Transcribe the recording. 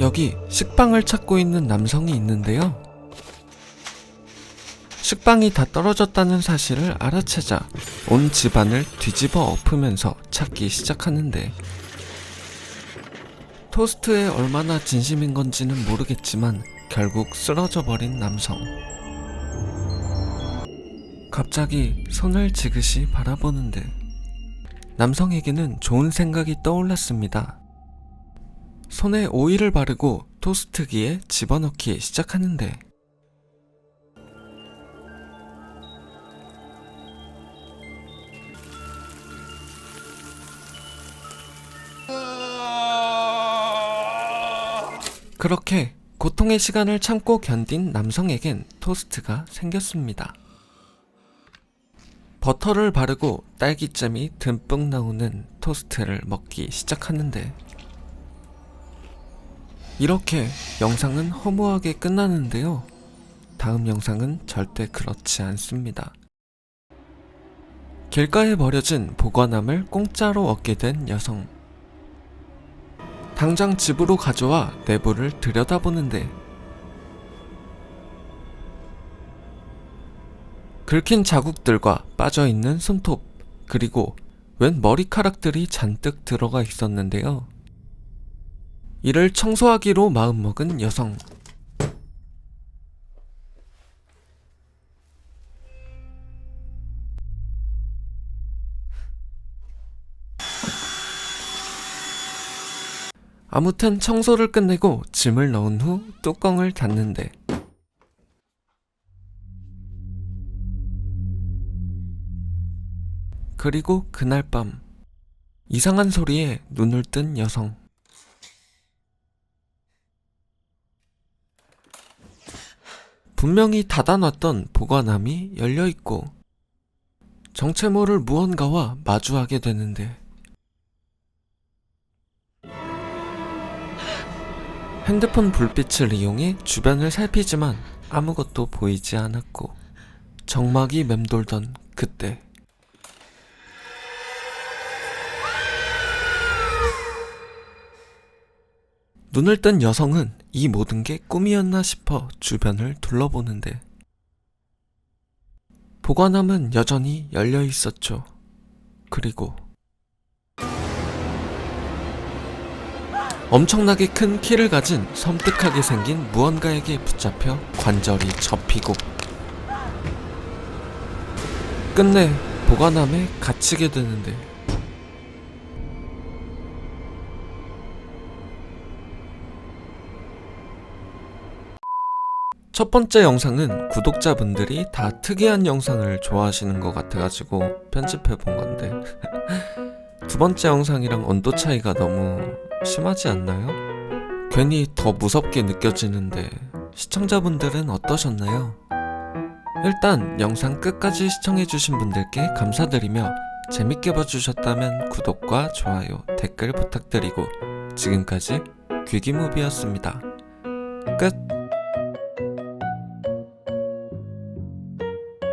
여기 식빵을 찾고 있는 남성이 있는데요. 식빵이 다 떨어졌다는 사실을 알아채자 온 집안을 뒤집어 엎으면서 찾기 시작하는데 토스트에 얼마나 진심인 건지는 모르겠지만 결국 쓰러져 버린 남성. 갑자기 손을 지그시 바라보는데 남성에게는 좋은 생각이 떠올랐습니다. 손에 오일을 바르고 토스트기에 집어넣기 시작하는데 그렇게 고통의 시간을 참고 견딘 남성에겐 토스트가 생겼습니다. 버터를 바르고 딸기잼이 듬뿍 나오는 토스트를 먹기 시작하는데 이렇게 영상은 허무하게 끝나는데요. 다음 영상은 절대 그렇지 않습니다. 길가에 버려진 보관함을 공짜로 얻게 된 여성. 당장 집으로 가져와 내부를 들여다보는데 긁힌 자국들과 빠져있는 손톱, 그리고 웬 머리카락들이 잔뜩 들어가 있었는데요. 이를 청소하기로 마음먹은 여성. 아무튼 청소를 끝내고 짐을 넣은 후 뚜껑을 닫는데 그리고 그날 밤 이상한 소리에 눈을 뜬 여성 분명히 닫아놨던 보관함이 열려있고 정체 모를 무언가와 마주하게 되는데. 핸드폰 불빛을 이용해 주변을 살피지만 아무것도 보이지 않았고 정막이 맴돌던 그때 눈을 뜬 여성은 이 모든 게 꿈이었나 싶어 주변을 둘러보는데 보관함은 여전히 열려 있었죠. 그리고 엄청나게 큰 키를 가진 섬뜩하게 생긴 무언가에게 붙잡혀 관절이 접히고 끝내 보관함에 갇히게 되는데 첫 번째 영상은 구독자분들이 다 특이한 영상을 좋아하시는 것 같아가지고 편집해 본 건데 두 번째 영상이랑 온도 차이가 너무 심하지 않나요? 괜히 더 무섭게 느껴지는데 시청자분들은 어떠셨나요? 일단 영상 끝까지 시청해주신 분들께 감사드리며 재밌게 봐주셨다면 구독과 좋아요, 댓글 부탁드리고 지금까지 귀기무비였습니다. 끝!